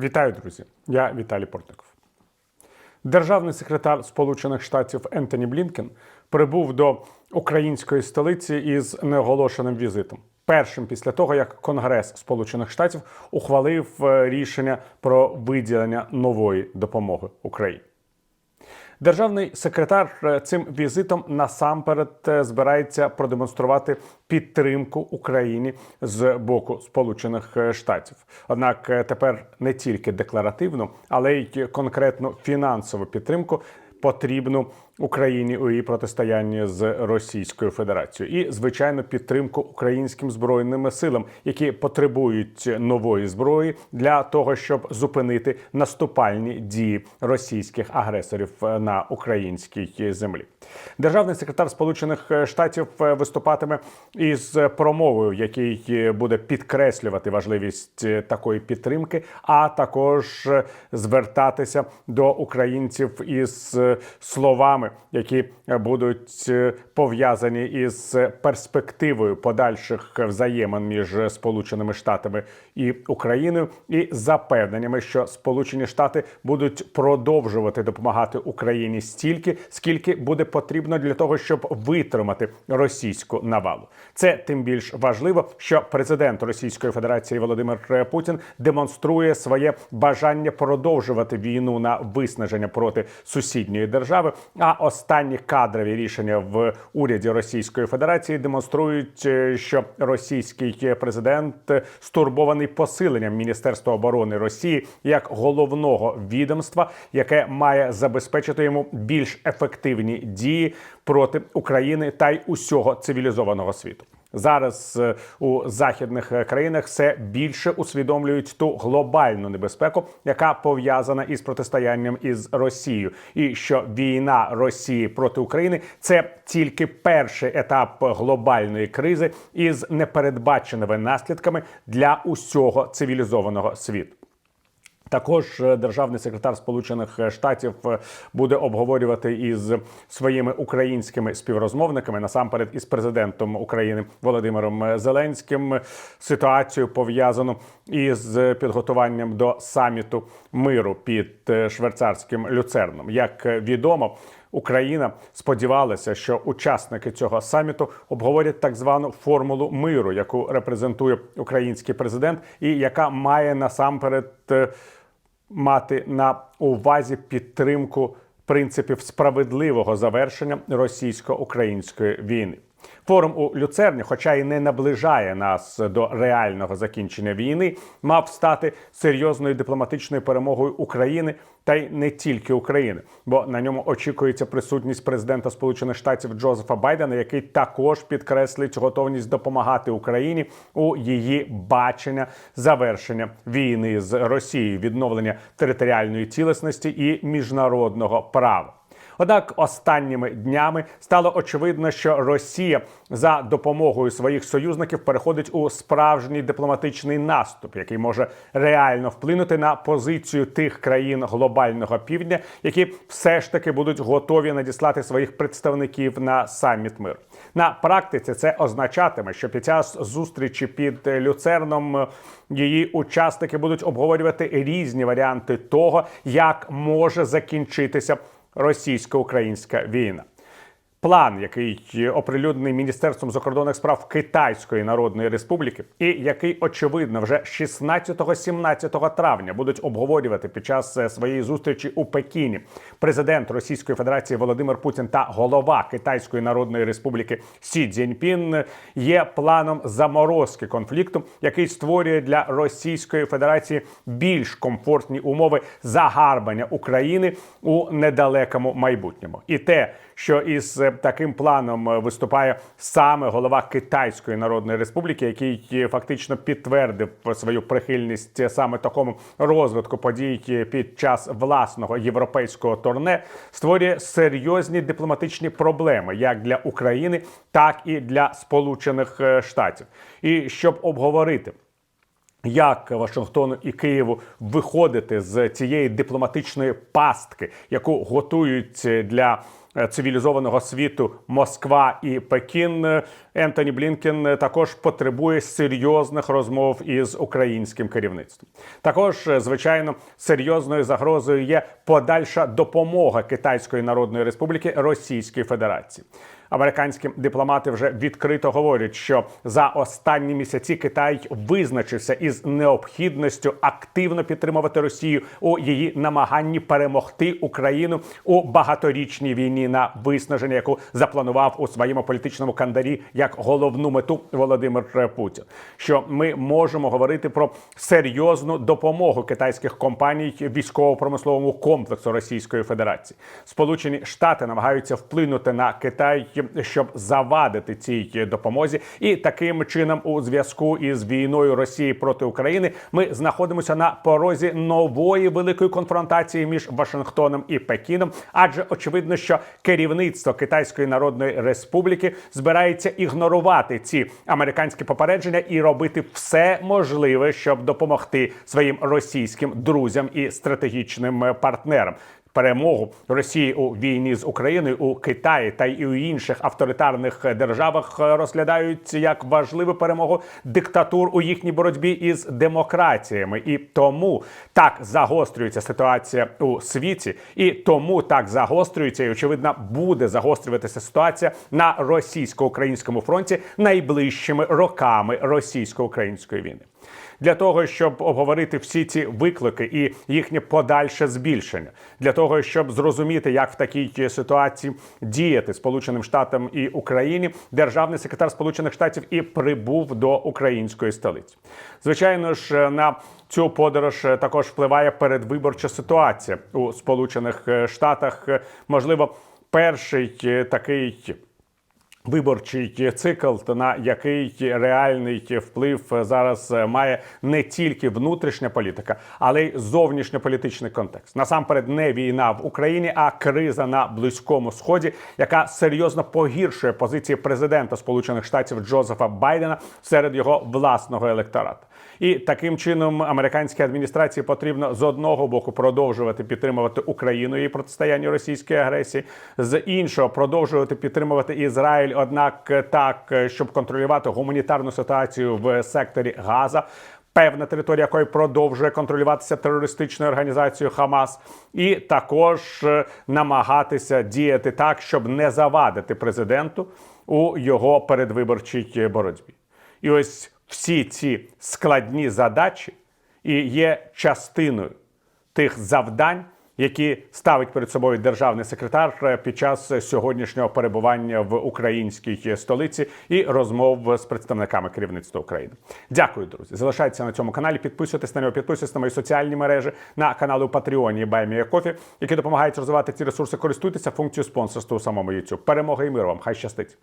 Вітаю, друзі! Я Віталій Портников. Державний секретар Сполучених Штатів Ентоні Блінкен прибув до української столиці із неоголошеним візитом. Першим після того, як Конгрес Сполучених Штатів ухвалив е, рішення про виділення нової допомоги Україні. Державний секретар е, цим візитом насамперед е, збирається продемонструвати підтримку Україні з боку Сполучених е, Штатів. Однак тепер не тільки декларативну, але й конкретну фінансову підтримку потрібну Україні у її протистоянні з Російською Федерацією, і звичайно підтримку українським збройним силам, які потребують нової зброї для того, щоб зупинити наступальні дії російських агресорів е, на українській землі. Державний секретар Сполучених Штатів е, виступатиме із промовою, який е, буде підкреслювати важливість е, такої підтримки, а також е, звертатися до українців із е, які будуть е, пов'язані із перспективою подальших взаємин між Сполученими Штатами і Україною, і запевненнями, що Сполучені Штати будуть продовжувати допомагати Україні стільки, скільки буде потрібно для того, щоб витримати російську навалу. Це тим більш важливо, що президент Російської Федерації Володимир Путін демонструє своє бажання продовжувати війну на виснаження проти сусідньої держави. А останні кадрові рішення в уряді Російської Федерації демонструють, е, що російський президент стурбований посиленням Міністерства оборони Росії як головного відомства, яке має забезпечити йому більш ефективні дії проти України та й усього цивілізованого світу. Зараз е, у західних е, країнах все більше усвідомлюють ту глобальну небезпеку, яка пов'язана із протистоянням із Росією, і що війна Росії проти України це тільки перший етап глобальної кризи із непередбаченими наслідками для усього цивілізованого світу. Також е, державний секретар Сполучених Штатів е, буде обговорювати із своїми українськими співрозмовниками насамперед із президентом України Володимиром Зеленським ситуацію пов'язану із підготуванням до саміту миру під е, швейцарським люцерном. Як відомо. Україна сподівалася, що учасники цього саміту обговорять так звану формулу миру, яку репрезентує український президент, і яка має насамперед е, мати на увазі підтримку принципів справедливого завершення російсько-української війни. Форум у Люцерні, хоча й не наближає нас до реального закінчення війни, мав стати серйозною дипломатичною перемогою України та й не тільки України, бо на ньому очікується присутність президента Сполучених Штатів Джозефа Байдена, який також підкреслить готовність допомагати Україні у її бачення завершення війни з Росією, відновлення територіальної цілісності і міжнародного права. Однак останніми днями стало очевидно, що Росія за допомогою своїх союзників переходить у справжній дипломатичний наступ, який може реально вплинути на позицію тих країн глобального півдня, які все ж таки будуть готові надіслати своїх представників на саміт миру. На практиці це означатиме, що під час зустрічі під люцерном її учасники будуть обговорювати різні варіанти того, як може закінчитися російсько-українська війна. План, який оприлюднений Міністерством закордонних справ Китайської Народної Республіки, і який очевидно вже 16-17 травня будуть обговорювати під час е, своєї зустрічі у Пекіні. Президент Російської Федерації Володимир Путін та голова Китайської Народної Республіки Сі Цзіньпін, є планом заморозки конфлікту, який створює для Російської Федерації більш комфортні умови загарбання України у недалекому майбутньому, і те, що із е, таким планом е, виступає саме голова Китайської Народної Республіки, який е, фактично підтвердив свою прихильність саме такому розвитку подій е, під час власного європейського турне, створює серйозні дипломатичні проблеми як для України, так і для Сполучених Штатів. І щоб обговорити. Як Вашингтону і Києву виходити з цієї дипломатичної пастки, яку готують для цивілізованого світу Москва і Пекін, е, Ентоні Блінкен е, також потребує серйозних розмов із українським керівництвом. Також, е, звичайно, серйозною загрозою є подальша допомога Китайської Народної Республіки Російської Федерації. Американські дипломати вже відкрито говорять, що за останні місяці Китай визначився із необхідністю активно підтримувати Росію у її намаганні перемогти Україну у багаторічній війні на виснаження, яку запланував у своєму політичному календарі як головну мету Володимир Путін. Що ми можемо говорити про серйозну допомогу китайських компаній військово-промисловому комплексу Російської Федерації. Сполучені Штати намагаються вплинути на Китай, щоб завадити цій допомозі, і таким чином, у зв'язку із війною Росії проти України, ми знаходимося на порозі нової великої конфронтації між Вашингтоном і Пекіном. Адже очевидно, що керівництво Китайської Народної Республіки збирається ігнорувати ці американські попередження і робити все можливе, щоб допомогти своїм російським друзям і стратегічним партнерам. Перемогу Росії у війні з Україною у Китаї та й у інших авторитарних державах розглядають як важливу перемогу диктатур у їхній боротьбі із демократіями, і тому так загострюється ситуація у світі, і тому так загострюється і очевидно буде загострюватися ситуація на російсько-українському фронті найближчими роками російсько-української війни для того, щоб обговорити всі ці виклики і їхнє подальше збільшення, для того, щоб зрозуміти, як в такій ситуації діяти Сполученим Штатам і Україні, державний секретар Сполучених Штатів і прибув до української столиці. Звичайно ж, на цю подорож також впливає передвиборча ситуація у Сполучених Штатах. Можливо, перший такий. Виборчий цикл, на який реальний вплив зараз має не тільки внутрішня політика, але й зовнішньополітичний контекст. Насамперед, не війна в Україні, а криза на близькому сході, яка серйозно погіршує позиції президента Сполучених Штатів Джозефа Байдена серед його власного електорату. І таким чином американській адміністрації потрібно з одного боку продовжувати підтримувати Україну і протистояння російської агресії, з іншого продовжувати підтримувати Ізраїль. Однак так, щоб контролювати гуманітарну ситуацію в секторі Газа. Певна територія якої продовжує контролюватися терористичною організацією Хамас, і також е, намагатися діяти так, щоб не завадити президенту у його передвиборчій боротьбі. І ось всі ці складні задачі і є частиною тих завдань, які ставить перед собою державний секретар під час сьогоднішнього перебування в українській столиці і розмов з представниками керівництва України. Дякую, друзі. Залишайтеся на цьому каналі. Підписуйтесь на нього, підписуйтесь на мої соціальні мережі на канали у Патреоні Баймія Кофі, які допомагають розвивати ці ресурси. Користуйтеся функцією спонсорства у самому YouTube. Перемоги і миру вам! Хай щастить!